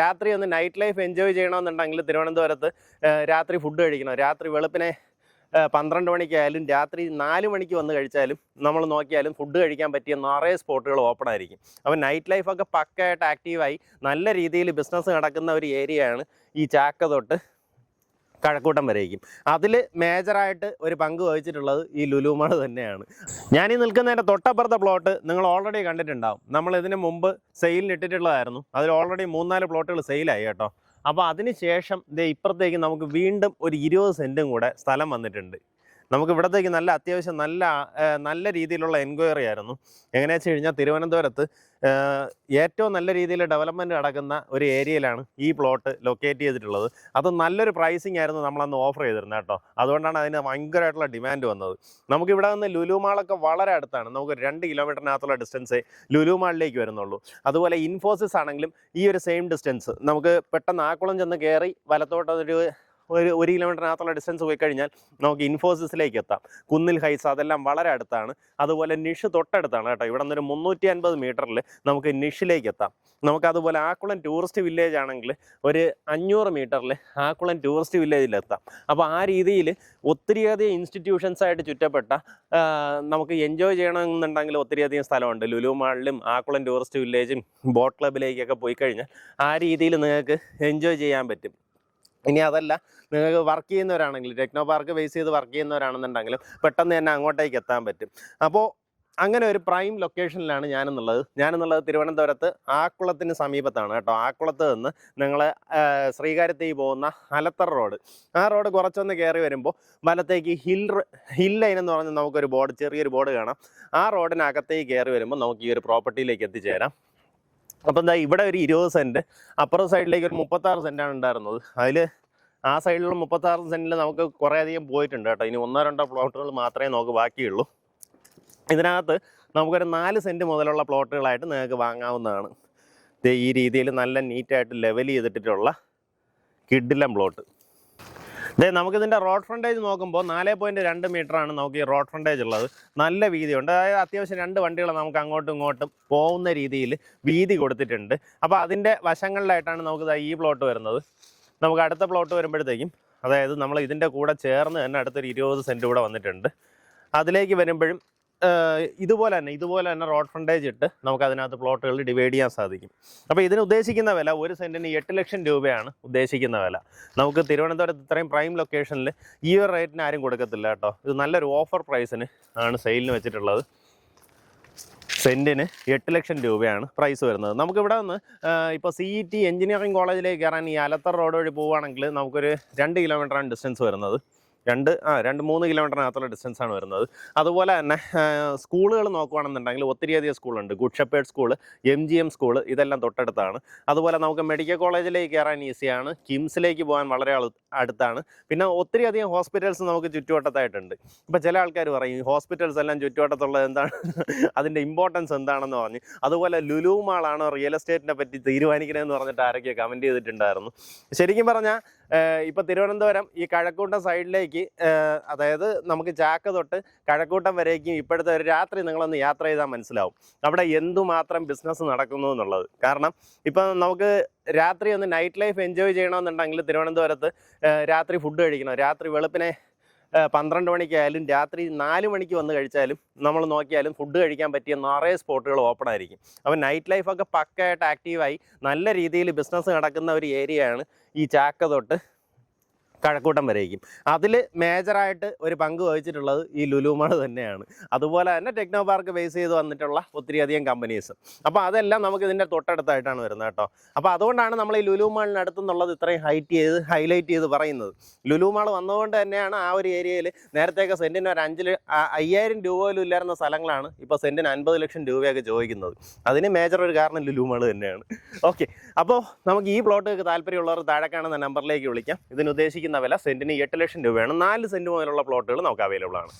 രാത്രി ഒന്ന് night life enjoy ചെയ്യണമെന്നുണ്ടെങ്കിൽ തിരുവനന്തപുരത്ത് രാത്രി ഫുഡ് കഴിക്കണം. രാത്രി വെളുപ്പിനെ പന്ത്രണ്ട് മണിക്കായാലും രാത്രി നാല് മണിക്ക് വന്ന് കഴിച്ചാലും നമ്മൾ നോക്കിയാലും ഫുഡ് കഴിക്കാൻ പറ്റിയ നിറയെ സ്പോട്ടുകൾ ഓപ്പൺ ആയിരിക്കും. അപ്പോൾ നൈറ്റ് ലൈഫൊക്കെ പക്കയായിട്ട് ആക്റ്റീവായി നല്ല രീതിയിൽ ബിസിനസ് നടക്കുന്ന ഒരു ഏരിയയാണ് ഈ ചാക്ക തൊട്ട് കഴക്കൂട്ടം വരേക്കും. അതിൽ മേജറായിട്ട് ഒരു പങ്ക് വഹിച്ചിട്ടുള്ളത് ഈ ലുലുമാൾ തന്നെയാണ്. ഞാൻ ഈ നിൽക്കുന്നതിന്റെ തൊട്ടപ്പുറത്തെ പ്ലോട്ട് നിങ്ങൾ ഓൾറെഡി കണ്ടിട്ടുണ്ടാവും. നമ്മൾ ഇതിന് മുമ്പ് സെയിലിന് ഇട്ടിട്ടുള്ളതായിരുന്നു. അതിൽ ഓൾറെഡി മൂന്നാൽ പ്ലോട്ടുകൾ സെയിലായി കേട്ടോ. അപ്പോൾ അതിന് ശേഷം ദേ ഇപ്പുറത്തേക്ക് നമുക്ക് വീണ്ടും ഒരു ഇരുപത് സെന്റും കൂടെ സ്ഥലം വന്നിട്ടുണ്ട്. നമുക്ക് ഇവിടത്തേക്ക് നല്ല അത്യാവശ്യം നല്ല നല്ല രീതിയിലുള്ള എൻക്വയറി ആയിരുന്നു. എങ്ങനെയാ വെച്ച് കഴിഞ്ഞാൽ തിരുവനന്തപുരത്ത് ഏറ്റവും നല്ല രീതിയിൽ ഡെവലപ്മെന്റ് നടക്കുന്ന ഒരു ഏരിയയിലാണ് ഈ പ്ലോട്ട് ലൊക്കേറ്റ് ചെയ്തിട്ടുള്ളത്. അത് നല്ലൊരു പ്രൈസിങ് ആയിരുന്നു നമ്മളന്ന് ഓഫർ ചെയ്തിരുന്നത് കേട്ടോ. അതുകൊണ്ടാണ് അതിന് ഭയങ്കരമായിട്ടുള്ള ഡിമാൻഡ് വന്നത്. നമുക്ക് ഇവിടെ നിന്ന് ലുലുമാളൊക്കെ വളരെ അടുത്താണ്. നമുക്ക് രണ്ട് കിലോമീറ്ററിനകത്തുള്ള ഡിസ്റ്റൻസേ ലുലുമാളിലേക്ക് വരുന്നുള്ളൂ. അതുപോലെ ഇൻഫോസിസ് ആണെങ്കിലും ഈ ഒരു സെയിം ഡിസ്റ്റൻസ് നമുക്ക് പെട്ടെന്ന് ആക്കുളം ചെന്ന് കയറി വലത്തോട്ട് ഒരു ഒരു കിലോമീറ്ററിനകത്തുള്ള ഡിസ്റ്റൻസ് പോയി കഴിഞ്ഞാൽ നമുക്ക് ഇൻഫോസിസിലേക്ക് എത്താം. കുന്നിൽ ഹൈസ് അതെല്ലാം വളരെ അടുത്താണ്. അതുപോലെ നിഷ് തൊട്ടടുത്താണ് കേട്ടോ. ഇവിടെ നിന്നൊരു മുന്നൂറ്റി അൻപത് മീറ്ററിൽ നമുക്ക് നിഷിലേക്ക് എത്താം. നമുക്കതുപോലെ ആക്കുളം ടൂറിസ്റ്റ് വില്ലേജ് ആണെങ്കിൽ ഒരു അഞ്ഞൂറ് മീറ്ററിൽ ആക്കുളം ടൂറിസ്റ്റ് വില്ലേജിൽ എത്താം. അപ്പോൾ ആ രീതിയിൽ ഒത്തിരിയധികം ഇൻസ്റ്റിറ്റ്യൂഷൻസ് ആയിട്ട് ചുറ്റപ്പെട്ട നമുക്ക് എൻജോയ് ചെയ്യണമെന്നുണ്ടെങ്കിൽ ഒത്തിരിയധികം സ്ഥലമുണ്ട്. ലുലു മാളിലും ആക്കുളം ടൂറിസ്റ്റ് വില്ലേജും ബോട്ട് ക്ലബിലേക്കൊക്കെ പോയി കഴിഞ്ഞാൽ ആ രീതിയിൽ നിങ്ങൾക്ക് എൻജോയ് ചെയ്യാൻ പറ്റും. ഇനി അതല്ല നിങ്ങൾക്ക് വർക്ക് ചെയ്യുന്നവരാണെങ്കിൽ ടെക്നോ പാർക്ക് ബേസ് ചെയ്ത് വർക്ക് ചെയ്യുന്നവരാണെന്നുണ്ടെങ്കിലും പെട്ടെന്ന് തന്നെ അങ്ങോട്ടേക്ക് എത്താൻ പറ്റും. അപ്പോൾ അങ്ങനെ ഒരു പ്രൈം ലൊക്കേഷനിലാണ് ഞാനെന്നുള്ളത്. ഞാനെന്നുള്ളത് തിരുവനന്തപുരത്ത് ആക്കുളത്തിന് സമീപത്താണ് കേട്ടോ. ആക്കുളത്ത് നിന്ന് നിങ്ങൾ ശ്രീകാര്യത്തേക്ക് പോകുന്ന അലത്തറ റോഡ് ആ റോഡ് കുറച്ചൊന്ന് കയറി വരുമ്പോൾ വലത്തേക്ക് ഹിൽ ഹിൽ ലൈൻ എന്ന് പറഞ്ഞ് നമുക്കൊരു ബോർഡ് ചെറിയൊരു ബോർഡ് കാണാം. ആ റോഡിനകത്തേക്ക് കയറി വരുമ്പോൾ നമുക്ക് ഈ ഒരു പ്രോപ്പർട്ടിയിലേക്ക് എത്തിച്ചേരാം. അപ്പം എന്താ ഇവിടെ ഒരു ഇരുപത് സെന്റ് അപ്പുറം സൈഡിലേക്ക് ഒരു മുപ്പത്താറ് സെന്റാണ് ഉണ്ടായിരുന്നത്. അതിൽ ആ സൈഡിലുള്ള മുപ്പത്താറ് സെന്റിൽ നമുക്ക് കുറേയധികം പോയിട്ടുണ്ട് കേട്ടോ. ഇനി ഒന്നോ രണ്ടോ പ്ലോട്ടുകൾ മാത്രമേ നമുക്ക് ബാക്കിയുള്ളൂ. ഇതിനകത്ത് നമുക്കൊരു നാല് സെന്റ് മുതലുള്ള പ്ലോട്ടുകളായിട്ട് നിങ്ങൾക്ക് വാങ്ങാവുന്നതാണ്. ഈ രീതിയിൽ നല്ല നീറ്റായിട്ട് ലെവൽ ചെയ്തിട്ടുള്ള കിഡിലം പ്ലോട്ട് ദേ നമുക്കിതിന്റെ റോഡ് ഫ്രണ്ടേജ് നോക്കുമ്പോൾ നാല് പോയിന്റ് രണ്ട് മീറ്ററാണ് നമുക്ക് ഈ റോഡ് ഫ്രണ്ടേജ് ഉള്ളത്. നല്ല വീതിയുണ്ട്. അതായത് അത്യാവശ്യം രണ്ട് വണ്ടികൾ നമുക്ക് അങ്ങോട്ടും ഇങ്ങോട്ടും പോകുന്ന രീതിയിൽ വീതി കൊടുത്തിട്ടുണ്ട്. അപ്പോൾ അതിന്റെ വശങ്ങളിലായിട്ടാണ് നമുക്ക് ഈ പ്ലോട്ട് വരുന്നത്. നമുക്ക് അടുത്ത പ്ലോട്ട് വരുമ്പോഴത്തേക്കും അതായത് നമ്മൾ ഇതിന്റെ കൂടെ ചേർന്ന് തന്നെ അടുത്തൊരു ഇരുപത് സെന്റ് കൂടെ വന്നിട്ടുണ്ട്. അതിലേക്ക് വരുമ്പോഴും ഇതുപോലെ തന്നെ ഇതുപോലെ തന്നെ റോഡ് ഫ്രണ്ടേജ് ഇട്ട് നമുക്ക് അതിനകത്ത് പ്ലോട്ടുകൾ ഡിവൈഡ് ചെയ്യാൻ സാധിക്കും. അപ്പോൾ ഇതിന് ഉദ്ദേശിക്കുന്ന വില ഒരു സെന്റിന് എട്ട് ലക്ഷം രൂപയാണ് ഉദ്ദേശിക്കുന്ന വില. നമുക്ക് തിരുവനന്തപുരത്ത് ഇത്രയും പ്രൈം ലൊക്കേഷനിൽ ഈ ഒരു റേറ്റിന് ആരും കൊടുക്കത്തില്ല കേട്ടോ. ഇത് നല്ലൊരു ഓഫർ പ്രൈസിന് ആണ് സെയിലിന് വെച്ചിട്ടുള്ളത്. സെന്റിന് എട്ട് ലക്ഷം രൂപയാണ് പ്രൈസ് വരുന്നത്. നമുക്കിവിടെ നിന്ന് ഇപ്പോൾ സി ഇ ടി എഞ്ചിനീയറിംഗ് കോളേജിലേക്ക് കയറാൻ ഈ അലത്തർ റോഡ് വഴി പോവുകയാണെങ്കിൽ നമുക്കൊരു രണ്ട് കിലോമീറ്ററാണ് ഡിസ്റ്റൻസ് വരുന്നത്. രണ്ട് ആ രണ്ട് മൂന്ന് കിലോമീറ്ററിനകത്തുള്ള ഡിസ്റ്റൻസ് ആണ് വരുന്നത്. അതുപോലെ തന്നെ സ്കൂളുകൾ നോക്കുകയാണെന്നുണ്ടെങ്കിൽ ഒത്തിരിയധികം സ്കൂളുണ്ട്. Good Shepherd school M G M school ഇതെല്ലാം തൊട്ടടുത്താണ്. അതുപോലെ നമുക്ക് മെഡിക്കൽ കോളേജിലേക്ക് കയറാൻ ഈസിയാണ്. കിംസിലേക്ക് പോകാൻ വളരെ അടുത്താണ്. പിന്നെ ഒത്തിരിയധികം ഹോസ്പിറ്റൽസ് നമുക്ക് ചുറ്റുവട്ടത്തായിട്ടുണ്ട്. ഇപ്പോൾ ചില ആൾക്കാർ പറയും ഈ ഹോസ്പിറ്റൽസ് എല്ലാം ചുറ്റുവട്ടത്തുള്ളത് എന്താണ്? അതിന്റെ ഇമ്പോർട്ടൻസ് എന്താണെന്ന് പറഞ്ഞ്. അതുപോലെ ലുലു മാളാണോ റിയൽ എസ്റ്റേറ്റിനെ പറ്റി തീരുമാനിക്കണമെന്ന് പറഞ്ഞിട്ട് ആരൊക്കെ കമന്റ് ചെയ്തിട്ടുണ്ടായിരുന്നു. ശരിക്കും പറഞ്ഞാൽ ഇപ്പോൾ തിരുവനന്തപുരം ഈ കഴക്കൂട്ടം സൈഡിലേക്ക് അതായത് നമുക്ക് ചാക്ക തൊട്ട് കഴക്കൂട്ടം വരേക്കും ഇപ്പോഴത്തെ ഒരു രാത്രി നിങ്ങളൊന്ന് യാത്ര ചെയ്താൽ മനസ്സിലാവും. അവിടെ എന്തുമാത്രം ബിസിനസ് നടക്കുന്നു എന്നുള്ളത്. കാരണം ഇപ്പം നമുക്ക് രാത്രി ഒന്ന് നൈറ്റ് ലൈഫ് എൻജോയ് ചെയ്യണമെന്നുണ്ടെങ്കിൽ തിരുവനന്തപുരത്ത് രാത്രി ഫുഡ് കഴിക്കണം. രാത്രി വെളുപ്പിനെ പന്ത്രണ്ട് മണിക്കായാലും രാത്രി നാല് മണിക്ക് വന്ന് കഴിച്ചാലും നമ്മൾ നോക്കിയാലും ഫുഡ് കഴിക്കാൻ പറ്റിയ നിറയെ സ്പോട്ടുകൾ ഓപ്പൺ ആയിരിക്കും. അപ്പോൾ നൈറ്റ് ലൈഫൊക്കെ പക്കയായിട്ട് ആക്റ്റീവായി നല്ല രീതിയിൽ ബിസിനസ് നടക്കുന്ന ഒരു ഏരിയയാണ് ഈ ചാക്ക തൊട്ട് കഴക്കൂട്ടം വരേക്കും. അതിൽ മേജറായിട്ട് ഒരു പങ്ക് വഹിച്ചിട്ടുള്ളത് ഈ ലുലുമാൾ തന്നെയാണ്. അതുപോലെ തന്നെ ടെക്നോ പാർക്ക് ബേസ് ചെയ്ത് വന്നിട്ടുള്ള ഒത്തിരിയധികം കമ്പനീസ് അപ്പോൾ അതെല്ലാം നമുക്ക് ഇതിന്റെ തൊട്ടടുത്തായിട്ടാണ് വരുന്നത് കേട്ടോ. അപ്പോൾ അതുകൊണ്ടാണ് നമ്മൾ ഈ ലുലുമാളിനടുത്ത് മാളിനടുത്തുനിന്നുള്ളത് ഇത്രയും ഹൈറ്റ് ചെയ്ത് ഹൈലൈറ്റ് ചെയ്ത് പറയുന്നത്. ലുലുമാൾ വന്നതുകൊണ്ട് തന്നെയാണ് ആ ഒരു ഏരിയയിൽ നേരത്തെയൊക്കെ സെന്റിന് ഒരു അഞ്ച് അയ്യായിരം രൂപ പോലും ഇല്ലായിരുന്ന സ്ഥലങ്ങളാണ് ഇപ്പോൾ സെന്റിന് അൻപത് ലക്ഷം രൂപയൊക്കെ ചോദിക്കുന്നത്. അതിന് മേജർ ഒരു കാരണം ലുലുമാൾ തന്നെയാണ്. ഓക്കെ അപ്പോൾ നമുക്ക് ഈ പ്ലോട്ടൊക്കെ താല്പര്യമുള്ളവർ താഴെ കാണുന്ന നമ്പറിലേക്ക് വിളിക്കാം. ഇതിന് ഉദ്ദേശിക്കുന്ന വില സെന്റിന് എട്ട് ലക്ഷം രൂപയാണ്. നാല് സെന്റ് മുതലുള്ള പ്ലോട്ടുകൾ നമുക്ക് അവൈലബിൾ ആണ്.